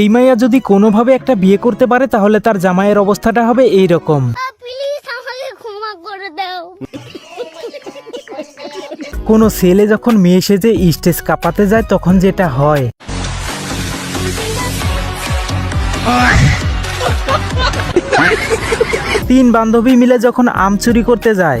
এই মাইয়া যদি কোনোভাবে একটা বিয়ে করতে পারে, তাহলে তার জামাইয়ের অবস্থাটা হবে এই রকম কোনো ছেলে যখন মেয়ে সেজে স্টেজ কাঁপাতে যায়, তখন যেটা হয়। তিন বান্ধবী মিলে যখন আম চুরি করতে যায়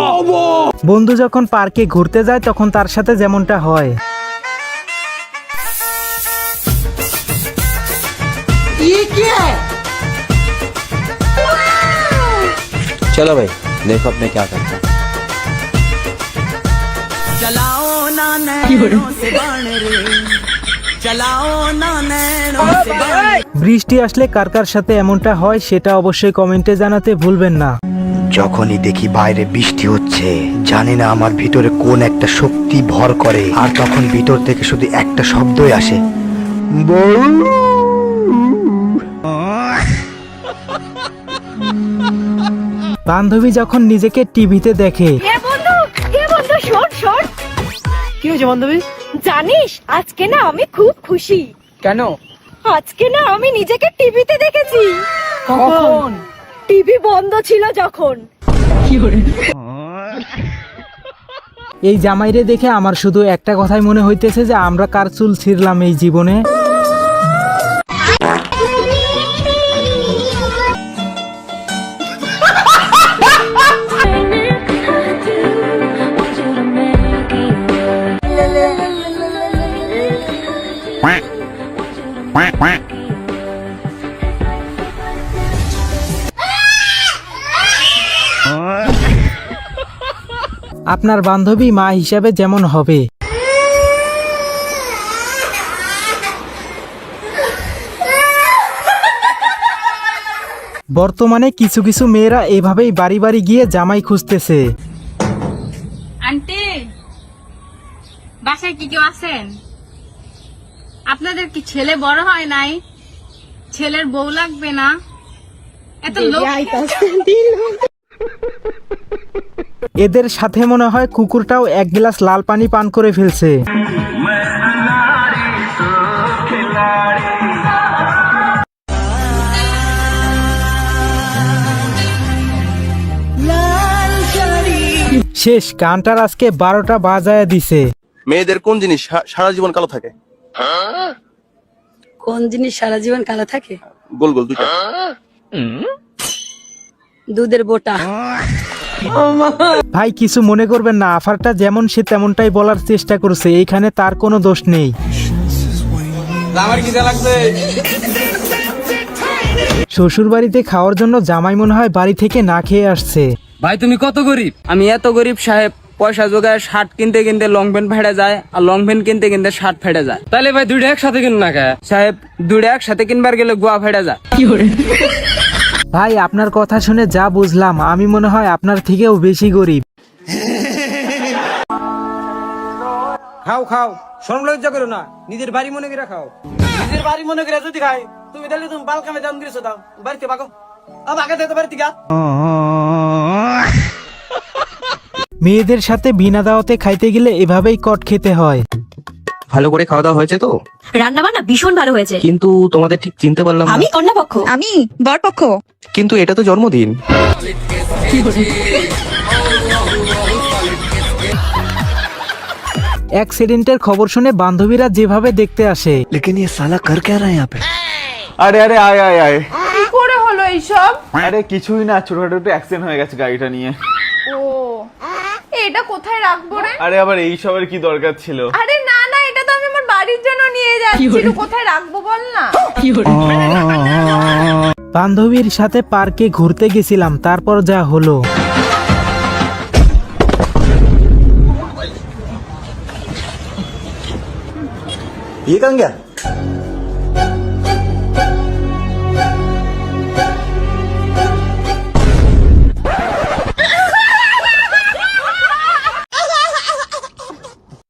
বন্ধু যখন পার্কে ঘুরতে যায় তখন তার সাথে যেমনটা হয় चलो भाई देखो अब मैं क्या करता हूँ বৃষ্টি আসলে কার কার সাথে এমনটা হয় সেটা অবশ্যই কমেন্টে জানাতে ভুলবেন না যখনই দেখি বাইরে বৃষ্টি হচ্ছে জানি না আমার ভিতরে কোন একটা শক্তি ভর করে আর তখন ভিতর থেকে শুধু একটা শব্দই আসে। বউ বান্ধবী যখন নিজেকে টিভিতে দেখে। এ বন্ধু এ বন্ধু শোন শোন। কি হয়েছে বান্ধবী? জানিস আজকে না আমি খুব খুশি। কেন? আজকে না আমি নিজেকে টিভিতে দেখেছি। কখন? টিভি বন্ধ ছিল যখন। এই জামাইরে দেখে আমার শুধু একটা কথাই মনে হইতেছে যে আমরা কার চুল ছিঁড়লাম এই জীবনে? আপনার বান্ধবী মা হিসাবে যেমন হবে। বর্তমানে কিছু কিছু মেয়েরা এভাবেই বাড়ি বাড়ি গিয়ে জামাই খুঁজতেছে। আন্টি বাসায় কি কেউ আছেন? আপনাদের কি ছেলে বড় হয় নাই? ছেলের বউ লাগবে না? এত লোক। এদের সাথে মনে হয় কুকুরটাও এক গ্লাস লাল পানি পান করে ফেলছে। শেষ গানটার আজকে বারোটা বাজায় দিছে। মেয়েদের কোন জিনিস সারা জীবন কালো থাকে? কোন জিনিস সারা জীবন কালো থাকে? গোল গোল দুইটা। দুধের বোটা। ভাই কিছু মনে করবেন না আফারটা যেমন সে তেমনটাই বলার চেষ্টা করছে এইখানে তার কোনো দোষ নেই। শ্বশুর বাড়িতে খাওয়ার জন্য জামাই মনে হয় বাড়ি থেকে না খেয়ে আসছে। ভাই তুমি কত গরিব? আমি এত গরিব সাহেব পয়সা জোগায় শার্ট কিনতে কিনতে লং প্যান্ট ফেটে যায় আর লং প্যান্ট কিনতে কিনতে শার্ট ফেটে যায়। তাহলে ভাই দুইটা একসাথে কিন না কে? সাহেব দুইটা একসাথে কিনবার গেলে গোয়া ফেটে যায়। ভাই আপনার কথা শুনে যা বুঝলাম আমি মনে হয় আপনার থেকেও বেশি গরিব। খাও খাও শরম লজ্জা করো না নিজের বাড়ি মনে করে খাও। নিজের বাড়ি মনে করে যদি খাই তুমি তাহলে তুমি বাল কামে দাম দিয়েছ দাও। বাড়িতে বাগো। আ বাগা দে তো বাড়িতে গা মেয়েদের সাথে বিনা দাওয়াতে খাইতে গেলে এভাবেই কট খেতে হয়। ভালো করে খাওয়া দাওয়া হয়েছে তো? রান্না বান্না ভীষণ ভালো হয়েছে। কিন্তু তোমাদের ঠিক চিনতে পারলাম আমি আমি কন্যাপক্ষ। আমি বরপক্ষ। কিন্তু এটা তো জন্মদিন। অ্যাক্সিডেন্টের খবর শুনে বান্ধবীরা যেভাবে দেখতে আসে। লেকিন ইয়ে সালা কর কে রহা হ্যাঁ পে আরে আরে আয় আয় আয়। কি করে হলো এইসব? আরে কিছুই না ছোটখাটো একটু অ্যাক্সিডেন্ট হয়ে গেছে গাড়িটা নিয়ে। ও এটা কোথায় রাখব রে? আরে আবার এইসবের কি দরকার ছিল? আরে না বান্ধবীর সাথে পার্কে ঘুরতে গেছিলাম তারপর যা হলো। ये कहाँ गया?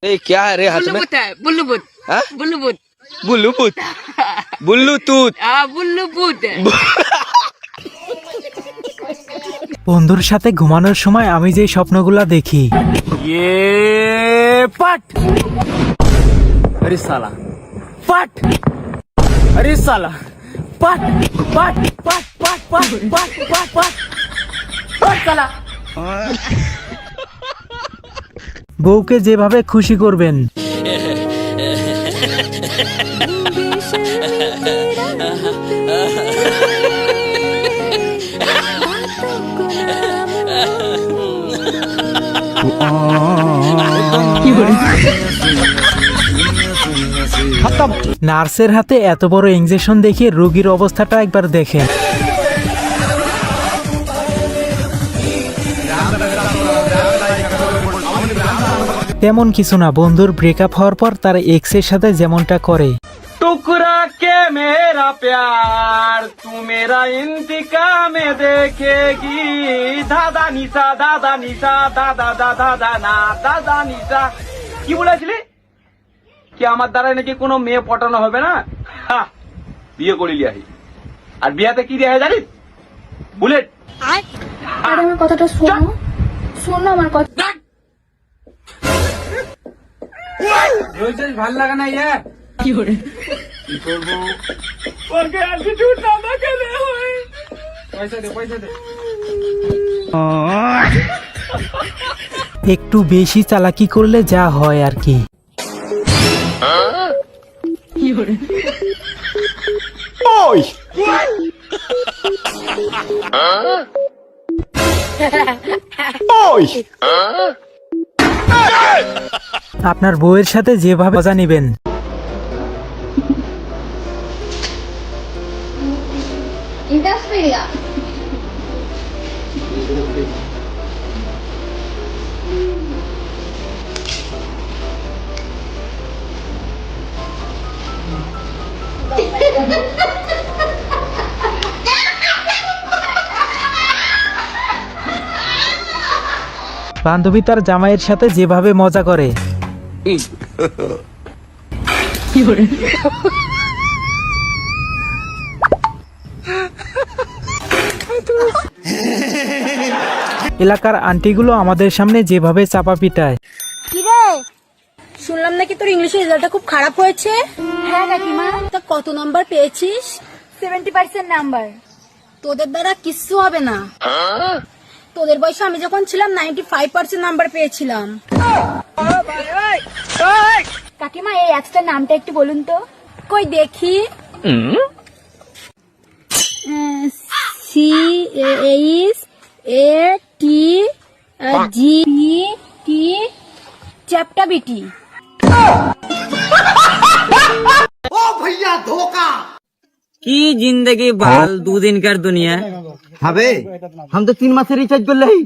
ए क्या है Buluput. Bulutut. Ah, buluput. বন্ধুর সাথে ঘুমানোর সময় আমি যে স্বপ্নগুলা দেখি পাট সালা পাট পাট পাট পাট পাট পাট পাট পাট বউকে যেভাবে খুশি করবেন নার্সের হাতে এত বড় ইঞ্জেকশন দেখে রোগীর অবস্থাটা একবার দেখে তেমন কিছু না, বন্ধুর ব্রেকআপ হওয়ার পর তার এক্সের সাথে যেমনটা করে। টুকরা প্যার মেরা দাদা নিসা দাদা নিসা দাদা দাদা দাদা, না দাদা কি বলেছিলি? কি আমার দ্বারা নাকি কোনো মেয়ে পটানো হবে না? বিয়ে করে লিয়াহি আর বিয়াতে কি দেয়া হয় জানিস? বুলেট। আর আমার কথাটা শোনো। শোনো আমার কথা। বলছিস ভালো লাগে না ইয়ে কি করে? কি করব? ওকে অ্যাটিটিউড না দেখালে হয় পয়সা দে পয়সা দে। একটু বেশি চালাকি করলে যা হয় আর কি। আপনার বউয়ের সাথে যেভাবে মজা নিবেন। ইন্ডাস্ট্রিয়া বান্ধবী তার জামাইয়ের সাথে যেভাবে মজা করে। এলাকার আন্টিগুলো আমাদের সামনে যেভাবে চাপা পিটায়। কিরে? শুনলাম নাকি তোর ইংলিশের রেজাল্টটা খুব খারাপ হয়েছে? হ্যাঁ কাকিমা। তা কত নাম্বার পেয়েছিস? সেভেন্টি পার্সেন্ট নাম্বার তোদের দ্বারা কিচ্ছু হবে না। তোদের বয়সে আমি যখন ছিলাম নাইনটি ফাইভ পার্সেন্ট নাম্বার পেয়েছিলাম। কাকিমা এই অ্যাপসটার নামটা একটু বলুন তো। কই দেখি? সি এইচ এ টি জি টি চ্যাপটা বিটি ও ভাইয়া ধোকা। কি জিন্দগি বাল হ্যাঁ। দুদিনকার দুনিয়া। হবে हम तो तीन माह से रिचार्ज कर रही